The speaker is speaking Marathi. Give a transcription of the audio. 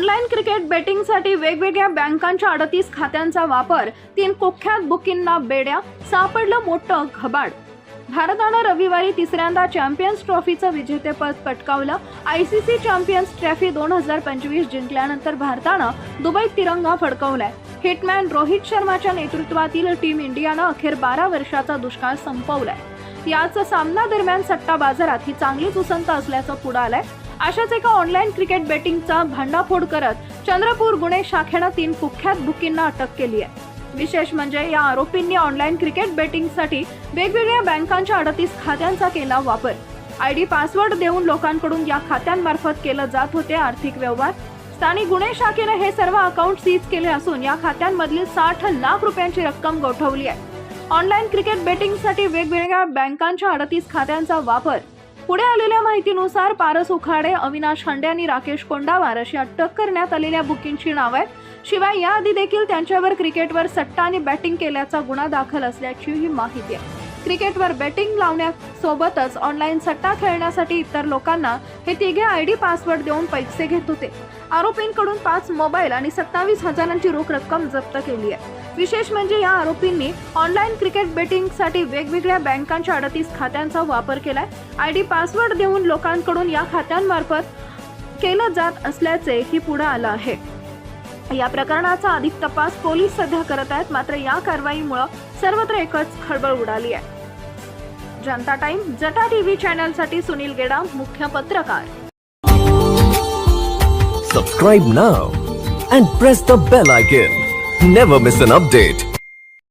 ऑनलाईन क्रिकेट बेटिंगसाठी वेगवेगळ्या बँकांच्या अडतीस खात्यांचा वापर तीन कुख्यात बुकींना बेड्या सापडलं मोठं घबाड. भारतानं रविवारी तिसऱ्यांदा चॅम्पियन्स ट्रॉफीचं विजेतेपद पटकावलं. I C C champions trophy दोन हजार पंचवीस जिंकल्यानंतर भारतानं दुबईत तिरंगा फडकवलाय. हिटमॅन रोहित शर्माच्या नेतृत्वातील टीम इंडियानं अखेर बारा वर्षाचा दुष्काळ संपवलाय. याच सामना दरम्यान सट्टा बाजारात ही चांगलीच उसंत असल्याचं पुढं आलंय. अशाच एका ऑनलाईन क्रिकेट बेटिंगचा भांडाफोड करत चंद्रपूर गुन्हे शाखेनं तीन कुख्यात बुकींना अटक केली आहे. विशेष म्हणजे या आरोपींनी ऑनलाईन क्रिकेट बेटिंगसाठी वेगवेगळ्या बँकांच्या अडतीस खात्यांचा केला वापर. आय डी पासवर्ड देऊन लोकांकडून या खात्यांमार्फत केलं जात होते आर्थिक व्यवहार. स्थानिक गुन्हे शाखेने हे सर्व अकाउंट सीज केले असून या खात्यांमधील साठ लाख रुपयांची रक्कम गोठवली आहे. ऑनलाईन क्रिकेट बेटिंगसाठी वेगवेगळ्या बँकांच्या अडतीस खात्यांचा वापर पुढे आलेल्या माहितीनुसार पारस उखाडे अविनाश हंडे आणि राकेश कोंडावार अशी अटक करण्यात आलेल्या बुकिंगची नावं आहेत. शिवाय याआधी देखील त्यांच्यावर क्रिकेटवर सट्टा आणि बॅटिंग केल्याचा गुन्हा दाखल असल्याची ही माहिती आहे. क्रिकेटवर बेटिंग लावण्यासोबतच ऑनलाईन सट्टा खेळण्यासाठी इतर लोकांना हे तिघे आय डी पासवर्ड देऊन पैसे घेत होते. आरोपींकडून पाच मोबाईल आणि सत्तावीस हजारांची रोख रक्कम जप्त केली आहे. विशेष म्हणजे या आरोपींनी ऑनलाईन क्रिकेट बेटिंगसाठी वेगवेगळ्या बँकांच्या अडतीस खात्यांचा वापर केलाय. आय डी पासवर्ड देऊन लोकांकडून या खात्यांमार्फत केलं जात असल्याचे ही पुढे आलं आहे. या प्रकरणाचा अधिक तपास पोलीस सध्या करत आहेत. मात्र या कारवाईमुळे सर्वत्र एकच खळबळ उडाली आहे. जनता टाइम जटा टीव्ही चॅनल साठी सुनील गेडा, मुख्य पत्रकार. Subscribe now and press the bell icon never miss an update